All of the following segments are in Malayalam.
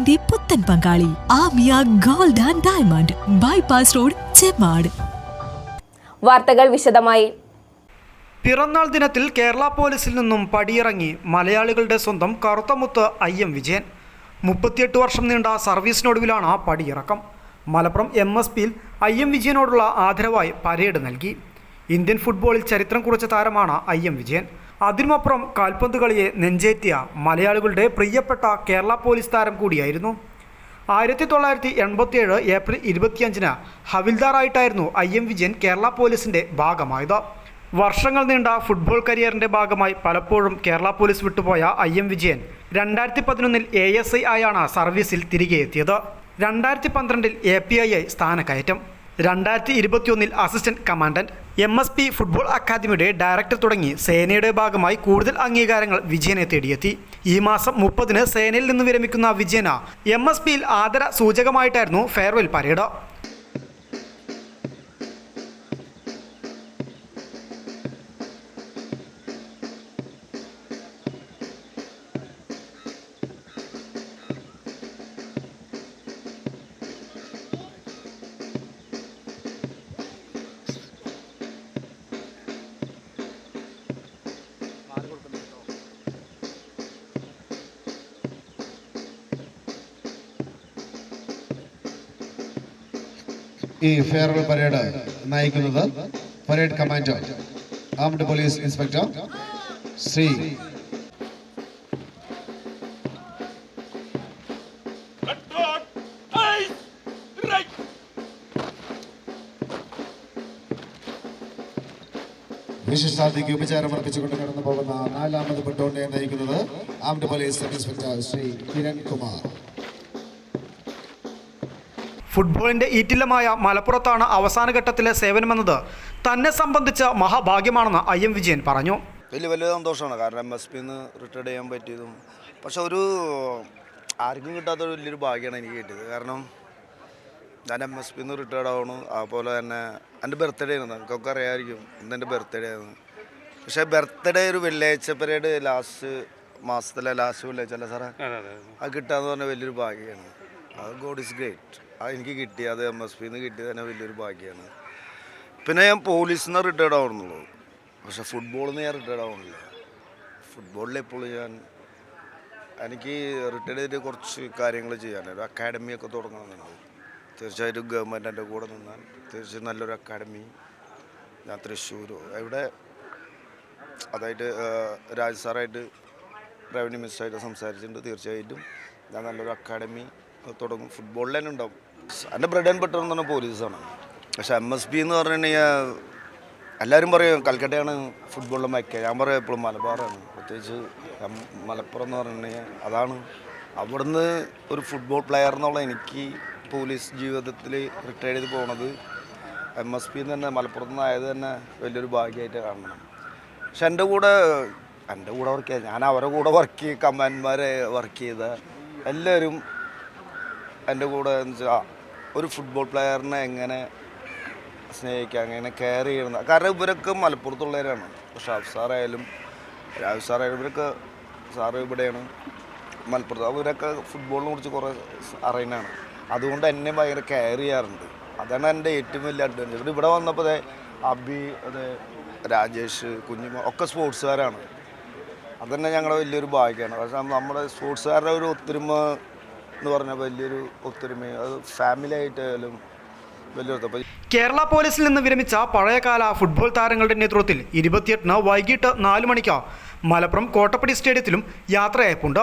വിവാഹത്തിന്റെ പുത്തൻ പങ്കാളി Amiya gold and diamond bypass road Chemmad. വാർത്തകൾ വിശദമായി. പിറന്നാൾ ദിനത്തിൽ കേരള പോലീസിൽ നിന്നും പടിയിറങ്ങി മലയാളികളുടെ സ്വന്തം കറുത്തമുത്ത് ഐ എം വിജയൻ. മുപ്പത്തിയെട്ട് വർഷം നീണ്ട സർവീസിനൊടുവിലാണ് പടിയിറക്കം. മലപ്പുറം എം എസ് പിയിൽ ഐ എം വിജയനോടുള്ള ആദരവായി പരേഡ് നൽകി. ഇന്ത്യൻ ഫുട്ബോളിൽ ചരിത്രം കുറിച്ച താരമാണ് ഐ എം വിജയൻ. അതിനുമപ്പുറം കാൽപന്ത് കളിയെ നെഞ്ചേറ്റിയ മലയാളികളുടെ പ്രിയപ്പെട്ട കേരള പോലീസ് താരം കൂടിയായിരുന്നു. ആയിരത്തി തൊള്ളായിരത്തി എൺപത്തിയേഴ് ഏപ്രിൽ ഇരുപത്തിയഞ്ചിന് ഹവിൽദാറായിട്ടായിരുന്നു ഐ എം വിജയൻ കേരള പോലീസിന്റെ ഭാഗമായത്. വർഷങ്ങൾ നീണ്ട ഫുട്ബോൾ കരിയറിന്റെ ഭാഗമായി പലപ്പോഴും കേരള പോലീസ് വിട്ടുപോയ ഐ എം വിജയൻ രണ്ടായിരത്തി പതിനൊന്നിൽ എ എസ് ഐ ആയാണ് സർവീസിൽ തിരികെ എത്തിയത്. രണ്ടായിരത്തി പന്ത്രണ്ടിൽ എ പി ഐ ആയി സ്ഥാനക്കയറ്റം. രണ്ടായിരത്തി ഇരുപത്തിയൊന്നിൽ assistant commandant M S P football അക്കാദമിയുടെ ഡയറക്ടർ തുടങ്ങി സേനയുടെ ഭാഗമായി കൂടുതൽ അംഗീകാരങ്ങൾ വിജയനെ തേടിയെത്തി. ഈ മാസം മുപ്പതിന് സേനയിൽ നിന്ന് വിരമിക്കുന്ന വിജയന എം എസ് പിയിൽ ആദര സൂചകമായിട്ടായിരുന്നു ഫെയർവെൽ പരേഡ് ഈ ഫെയർവെൽ പരേഡ് നയിക്കുന്നത് parade commander armed police inspector Shri! വിശിഷ്ടാതിക്ക് ഉപചാരം അർപ്പിച്ചുകൊണ്ട് കടന്നു പോകുന്ന നാലാമത് പെട്ടോണ്ടെ നയിക്കുന്നത് armed police sub inspector Shri Kiran Kumar ഫുട്ബോളിന്റെ ഈറ്റില്ലമായ മലപ്പുറത്താണ് അവസാന ഘട്ടത്തിലെ സേവനമെന്നത്. തന്നെ സംബന്ധിച്ച മഹാഭാഗ്യമാണെന്ന് ഐ എം വിജയൻ പറഞ്ഞു. വലിയ വലിയ സന്തോഷമാണ്. കാരണം എം എസ് പിന്ന് റിട്ടയർഡ് ചെയ്യാൻ പറ്റിയതും. പക്ഷെ ഒരു ആർക്കും കിട്ടാത്ത ഒരു വലിയൊരു ഭാഗ്യമാണ് എനിക്ക് കിട്ടിയത്. കാരണം ഞാൻ എം എസ് പിന്ന് റിട്ടയർഡ് ആവണു അതുപോലെ തന്നെ എന്റെ ബർത്ത്ഡേ ആയിരുന്നു. നമുക്കൊക്കെ അറിയാമായിരിക്കും. ഇന്ന് എന്റെ ബർത്ത്ഡേ ആയിരുന്നു. പക്ഷേ ബർത്ത്ഡേ ഒരു വെള്ളിയാഴ്ച പരേഡ് ലാസ്റ്റ് മാസത്തിലെ ലാസ്റ്റ് വെള്ളിയാഴ്ച അല്ലേ സാറേ? അത് കിട്ടാന്ന് പറഞ്ഞാൽ വലിയൊരു ഭാഗ്യമാണ്. അത് ഗോഡ് ഇസ് ഗ്രേറ്റ് എനിക്ക് കിട്ടി അത് എം എസ് പിന്ന് കിട്ടിയത് തന്നെ വലിയൊരു ഭാഗ്യമാണ് പിന്നെ ഞാൻ പോലീസിൽ നിന്ന് റിട്ടയർഡ് ആവണമെന്നുള്ളൂ പക്ഷെ ഫുട്ബോളിൽ നിന്ന് ഞാൻ റിട്ടയർഡ് ആവണില്ല ഫുട്ബോളിൽ എപ്പോഴും ഞാൻ എനിക്ക് റിട്ടയർഡ് ചെയ്തിട്ട് കുറച്ച് കാര്യങ്ങൾ ചെയ്യാൻ ഒരു അക്കാഡമി ഒക്കെ തുടങ്ങണമെന്നുണ്ട്. തീർച്ചയായിട്ടും ഗവൺമെന്റ് എന്റെ കൂടെ നിന്നാൽ തീർച്ചയായും നല്ലൊരു അക്കാഡമി ഞാൻ തൃശ്ശൂരോ എവിടെ അതായിട്ട് രാജ് സാറായിട്ട് റവന്യൂ മിനിസ്റ്ററായിട്ട് സംസാരിച്ചിട്ടുണ്ട്. തീർച്ചയായിട്ടും ഞാൻ നല്ലൊരു അക്കാഡമി തുടങ്ങും. ഫുട്ബോളിൽ തന്നെ ഉണ്ടാവും. എന്റെ ബ്രെഡ് ആൻഡ് ബട്ടർ എന്ന് പറഞ്ഞാൽ പോലീസാണ്. പക്ഷേ എം എസ് പി എന്ന് പറഞ്ഞു കഴിഞ്ഞാൽ എല്ലാവരും പറയും കൽക്കട്ടയാണ് ഫുട്ബോളിലെ മക്ക ഞാൻ പറയും എപ്പോഴും മലബാറാണ്. പ്രത്യേകിച്ച് മലപ്പുറം എന്ന് പറഞ്ഞു കഴിഞ്ഞാൽ അതാണ്. അവിടുന്ന് ഒരു ഫുട്ബോൾ പ്ലെയർ എന്നുള്ള എനിക്ക് പോലീസ് ജീവിതത്തിൽ റിട്ടയർ ചെയ്ത് പോണത് എം എസ് പി തന്നെ മലപ്പുറത്ത് നിന്നായത് തന്നെ വലിയൊരു ഭാഗ്യമായിട്ട് കാണണം. പക്ഷെ എന്റെ കൂടെ എന്റെ കൂടെ വർക്ക് ചെയ്ത ഞാൻ അവരുടെ കൂടെ വർക്ക് ചെയ്ത് കമാൻഡ്മാരെ വർക്ക് ചെയ്ത എല്ലാവരും എന്റെ കൂടെ എന്ന് വെച്ചാൽ ഒരു ഫുട്ബോൾ പ്ലെയറിനെ എങ്ങനെ സ്നേഹിക്കുക എങ്ങനെ കെയർ ചെയ്യണം കാരണം ഇവരൊക്കെ മലപ്പുറത്തുള്ളവരാണ്. പക്ഷേ ഷാഫ് സാറായാലും രാജു സാറായാലും ഇവരൊക്കെ സാറ് ഇവിടെയാണ്. മലപ്പുറത്ത് അവരൊക്കെ ഫുട്ബോളിനെ കുറിച്ച് കുറേ അറിയുന്നതാണ്. അതുകൊണ്ട് എന്നെ ഭയങ്കര കെയർ ചെയ്യാറുണ്ട്. അതാണ് എന്റെ ഏറ്റവും വലിയ അഡ്വാന്റേജ് ഇവിടെ ഇവിടെ വന്നപ്പോൾ അതെ അബി അതെ രാജേഷ് കുഞ്ഞുമ ഒക്കെ സ്പോർട്സുകാരാണ് അതന്നെ ഞങ്ങളുടെ വലിയൊരു ഭാഗ്യമാണ്. പക്ഷേ നമ്മുടെ സ്പോർട്സുകാരുടെ ഒരു ഒത്തൊരുമ എന്ന് പറഞ്ഞാൽ വലിയൊരു ഒത്തൊരുമയും അത് ഫാമിലി ആയിട്ടായാലും വലിയൊരു കേരള പോലീസിൽ നിന്ന് വിരമിച്ച പഴയകാല ഫുട്ബോൾ താരങ്ങളുടെ നേതൃത്വത്തിൽ ഇരുപത്തിയെട്ടിന് വൈകിട്ട് നാല് മണിക്ക് മലപ്പുറം കോട്ടപ്പടി സ്റ്റേഡിയത്തിലും യാത്രയയപ്പുണ്ട്.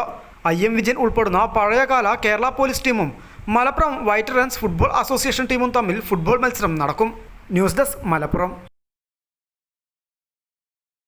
ഐ എം വിജയൻ ഉൾപ്പെടുന്ന പഴയകാല കേരള പോലീസ് ടീമും Malappuram white runs football association ടീമും തമ്മിൽ ഫുട്ബോൾ മത്സരം നടക്കും. News desk Malappuram.